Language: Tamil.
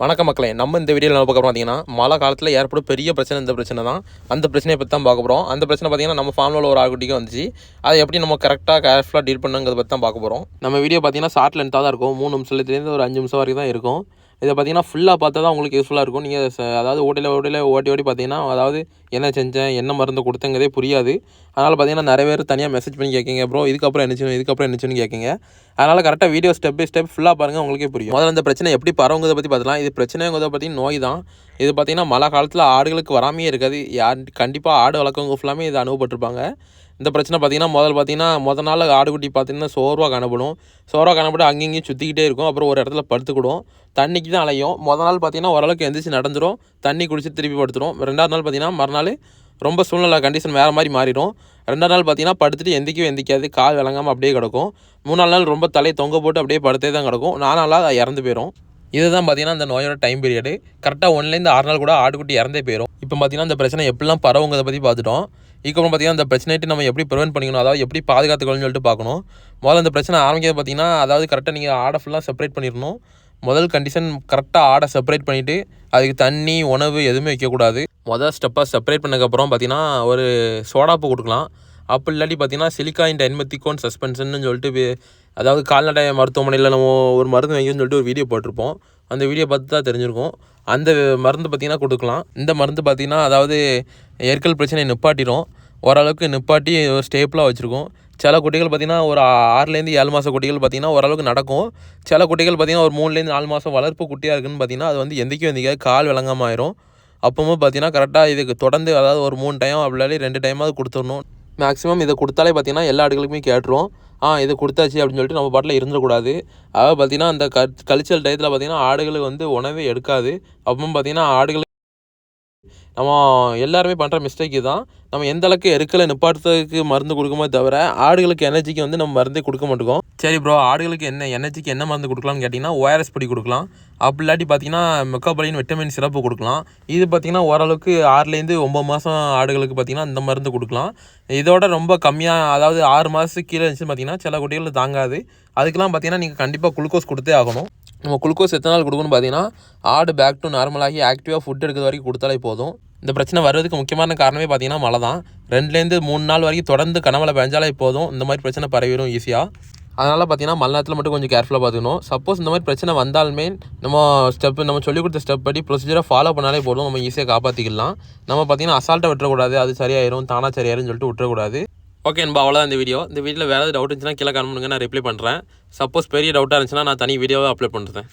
வணக்கம் மக்களே நம்ம இந்த வீடியோவில் நம்ம பார்க்க பார்த்தீங்கன்னா மழை காலத்தில் ஏற்படும் பெரிய பிரச்சனை இந்த பிரச்சனை தான். அந்த பிரச்சனையை பற்றி தான் பார்க்க போகிறோம் அந்த பிரச்சனை பார்த்தீங்கன்னா நம்ம ஃபார்மில் உள்ள ஒரு ஆகுட்டிக்கு வந்துச்சு. அதை எப்படி நம்ம கரெக்டாக கேர்ஃபுல்லாக டீல் பண்ணுங்கிறத பற்றி தான் பார்க்க போகிறோம் நம்ம வீடியோ பார்த்தீங்கன்னா ஷார்ட் லென்த்தாக தான் இருக்கும். மூணு நிமிஷத்துலேருந்து ஒரு அஞ்சு நிமிஷம் வரைக்கும் தான் இருக்கும். இதை பார்த்தீங்கன்னா ஃபுல்லாக பார்த்தா தான் உங்களுக்கு யூஸ்ஃபுல்லாக இருக்கும். நீங்கள் அதாவது ஓட்டியில் ஓட்டையில் ஓட்டி ஓட்டி பார்த்தீங்கன்னா அதாவது என்ன செஞ்சேன் என்ன மருந்து கொடுத்தங்கிறதே புரியாது. அதனால் பார்த்தீங்கன்னா நிறைய பேர் தனியாக மெசேஜ் பண்ணி கேட்குங்க ப்ரோ இதுக்கப்புறம் என்ன இதுக்கப்புறம் என்ன செய்யணும்னு கேட்குங்க. அதனால் கரெக்டாக வீடியோ ஸ்டெப் பை ஸ்டெப் ஃபுல்லாக பாருங்கள் உங்களுக்கே புரியும். முதல்ல இந்த பிரச்சனை எப்படி பரவுங்கிறத பற்றி பார்த்தலாம் இது பிரச்சனைங்கிறத பற்றி நோய் தான். இது பார்த்தீங்கன்னா மழை காலத்தில் ஆடுகளுக்கு வராமையே இருக்காது. யார் கண்டிப்பாக ஆடு வளர்க்கவங்க ஃபுல்லாமே இது அனுபவப்பட்டிருப்பாங்க. இந்த பிரச்சனை பார்த்தீங்கன்னா முதல் பார்த்தீங்கன்னா முதல் நாள் ஆடுகுட்டி பார்த்தீங்கன்னா சோர்வாக காணப்படும் சோர்வாக காணப்பட்டு அங்கங்கேயும் சுற்றிக்கிட்டே இருக்கும். அப்புறம் ஒரு இடத்துல படுத்துக்கிடும். தண்ணிக்கு தான் அலையும். முதல் நாள் பார்த்தீங்கன்னா ஓரளவுக்கு எந்திரிச்சு நடந்துடும் தண்ணி குடிச்சிட்டு திருப்பி படுத்துடும் ரெண்டாவது நாள் பார்த்தீங்கன்னா மறுநாள் ரொம்ப சூழ்நிலை கண்டிஷன் வேறு மாதிரி மாறிடும். ரெண்டாவது நாள் பார்த்தீங்கன்னா படுத்துட்டு எந்திக்கவே எந்திக்காது. கால் விளங்காமல் அப்படியே கிடக்கும். மூணாவது நாள் ரொம்ப தலையை தொங்க போட்டு அப்படியே படுத்தே தான் கிடக்கும். நாலாவது நாளாக அது இறந்து போயிடும் இதுதான் பார்த்தீங்கன்னா அந்த நோயோட டைம் பீரியடு கரெக்டாக ஒன்லேருந்து ஆறு நாள் கூட ஆடுகுட்டி இறந்தே போயிடும் இப்போ பார்த்தீங்கன்னா இந்த பிரச்சனை எப்படிலாம் பரவுங்கிறத பற்றி பார்த்துட்டோம். இதுக்கப்புறம் பார்த்தீங்கன்னா இந்த பிரச்சனைட்டு நம்ம எப்படி ப்ரிவென்ட் பண்ணிக்கணும்? அதாவது எப்படி பாதுகாத்துக்கணும்னு சொல்லிட்டு பார்க்கணும். முதல்ல இந்த பிரச்சனை ஆரம்பிக்கிறது பார்த்தீங்கன்னா அதாவது கரெக்டாக நீங்கள் ஆடை ஃபுல்லாக செப்பரேட் பண்ணிடணும். முதல் கண்டிஷன் கரெக்டாக ஆடை செப்பரேட் பண்ணிவிட்டு அதுக்கு தண்ணி உணவு எதுவுமே வைக்கக்கூடாது. முதல் ஸ்டெப்பாக செப்பரேட் பண்ணதுக்கப்புறம் பார்த்தீங்கன்னா ஒரு சோடாப்பு கொடுக்கலாம். அப்படி இல்லாட்டி பார்த்தீங்கன்னா சிலிக்காயின் டைன்மெத்திகோன் சஸ்பென்ஷன் சொல்லிட்டு அதாவது கால்நடை மருத்துவமனையில் நம்ம ஒரு மருந்து வாங்கின்னு சொல்லிட்டு ஒரு வீடியோ போட்டிருப்போம். அந்த வீடியோ பார்த்து தான் தெரிஞ்சிருக்கும். அந்த மருந்து பார்த்தீங்கன்னா கொடுக்கலாம். இந்த மருந்து பார்த்தீங்கன்னா அதாவது ஏற்கல் பிரச்சனையை நிப்பாட்டிடும் ஓரளவுக்கு நிப்பாட்டி ஒரு ஸ்டேப்பிளாக வச்சுருக்கோம். சில குட்டிகள் பார்த்தீங்கன்னா ஒரு ஆறுலேருந்து ஏழு மாத குட்டிகள் பார்த்தீங்கன்னா ஓரளவுக்கு நடக்கும். சில குட்டிகள் பார்த்தீங்கன்னா ஒரு மூணுலேருந்து நாலு மாதம் வளர்ப்பு குட்டியாக இருக்குன்னு பார்த்தீங்கன்னா அது வந்து எந்திக்கும் எந்திக்காது கால் விளங்காமல் ஆயிரும் அப்பவும் பார்த்தீங்கன்னா கரெக்டாக இதுக்கு தொடர்ந்து அதாவது ஒரு மூணு டைம் அப்படி ரெண்டு டைமாவது கொடுத்துடணும். மேக்ஸிமம் இதை கொடுத்தாலே பார்த்தீங்கன்னா எல்லா ஆடுகளுக்குமே கேட்டுரும். ஆ இது கொடுத்தாச்சு அப்படின்னு சொல்லிட்டு நம்ம பாட்டில் இருந்துடக்கூடாது. அதாவது பார்த்தீங்கன்னா அந்த க கழிச்சல் டயத்தில் பார்த்திங்கன்னா ஆடுகளுக்கு வந்து உணவே எடுக்காது. அப்பவும் பார்த்தீங்கன்னா ஆடுகள் நம்ம எல்லாருமே பண்ணுற மிஸ்டேக் தான் நம்ம எந்த அளவுக்கு எருக்களை நிப்பாட்டுறதுக்கு மருந்து கொடுக்குமே தவிர ஆடுகளுக்கு எனர்ஜிக்கு வந்து நம்ம மருந்தே கொடுக்க மாட்டோம். சரி ப்ரோ ஆடுகளுக்கு என்ன எனர்ஜிக்கு என்ன மருந்து கொடுக்கலாம்னு கேட்டிங்கன்னா ஓஆர்எஸ் பொடி கொடுக்கலாம். அப்படி இல்லாட்டி பார்த்தீங்கன்னா மெக்காபலின் விட்டமின் சிறப்பு கொடுக்கலாம். இது பார்த்தீங்கன்னா ஓரளவுக்கு ஆறுலேருந்து ஒம்பது மாதம் ஆடுகளுக்கு பார்த்தீங்கன்னா இந்த மருந்து கொடுக்கலாம். இதோட ரொம்ப கம்மியாக அதாவது ஆறு மாதத்துக்கு கீழே இருந்துச்சு பார்த்திங்கன்னா சில குட்டிகள் தாங்காது. அதுக்கெல்லாம் பார்த்திங்கன்னா நீங்கள் கண்டிப்பாக குளுக்கோஸ் கொடுத்தே ஆகணும். நம்ம குளுக்கோஸ் எத்தனை நாள் கொடுக்கணும்னு பார்த்தீங்கன்னா ஆடு பேக் டு நார்மலாகி ஆக்டிவாக ஃபுட் எடுக்கிற வரைக்கும் கொடுத்தாலே போதும். இந்த பிரச்சனை வர்றதுக்கு முக்கியமான காரணமே பார்த்தீங்கன்னா மழை தான். ரெண்டுலேருந்து மூணு நாள் வரைக்கும் தொடர்ந்து கனமழை பெஞ்சாலே போதும். இந்த மாதிரி பிரச்சனை பரவிடும் ஈஸியாக அதனால் பார்த்தீங்கன்னா மழை நேரத்தில் மட்டும் கொஞ்சம் கேர்ஃபுல்லாக பார்த்துக்கணும். சப்போஸ் இந்த மாதிரி பிரச்சனை வந்தாலுமே நம்ம ஸ்டெப் நம்ம சொல்லிக் கொடுத்த ஸ்டெப் படி ப்ரொசீஜரை ஃபாலோ பண்ணாலே போதும். நம்ம ஈஸியாக காப்பாற்றிக்கலாம் நம்ம பார்த்தீங்கன்னா அசால்ட்டை விட்டுறக்கூடாது. அது சரியாயிரும் தானாக சரியாயிரும்னு சொல்லிட்டு விட்டுறக்கூடாது. ஓகே என்பா அவ்வளோதான் இந்த வீடியோ இந்த வீடியோவில் வேறு ஏதாவது டவுட் இருந்துச்சுன்னா கீழே காரணம் நான் ரிப்ளை பண்ணுறேன் சப்போஸ் பெரிய டவுட்டாக இருந்துச்சுன்னா நான் தனி வீடியோவை அப்லோட் பண்ணுறேன்